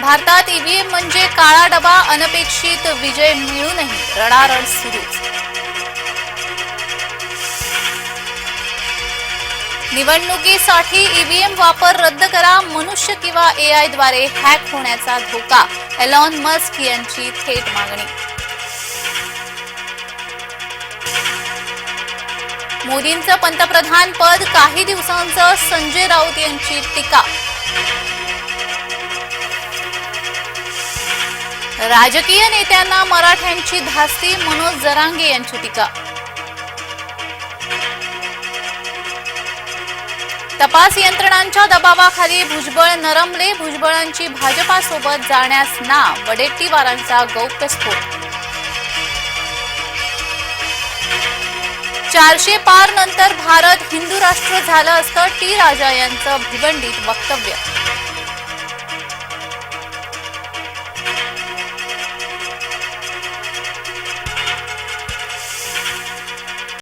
भारतात ईव्हीएम म्हणजे काळा डबा अनपेक्षित विजय मिळूनही रडारड सुरूच निवडणुकीसाठी ईव्हीएम वापर रद्द करा मनुष्य किंवा एआयद्वारे हॅक होण्याचा धोका एलॉन मस्क यांची थेट मागणी. मोदींचं पंतप्रधान पद काही दिवसांचं संजय राऊत यांची टीका. राजकीय नेत्यांना मराठ्यांची धास्ती मनोज जरांगे यांची टीका. तपास यंत्रणांच्या दबावाखाली भुजबळ नरमले भुजबळांची भाजपासोबत जाण्यास ना वडेट्टीवारांचा गौप्यस्फोट चारशे पार नंतर भारत हिंदू राष्ट्र झालं असतं टी राजा यांचं भिवंडीत वक्तव्य.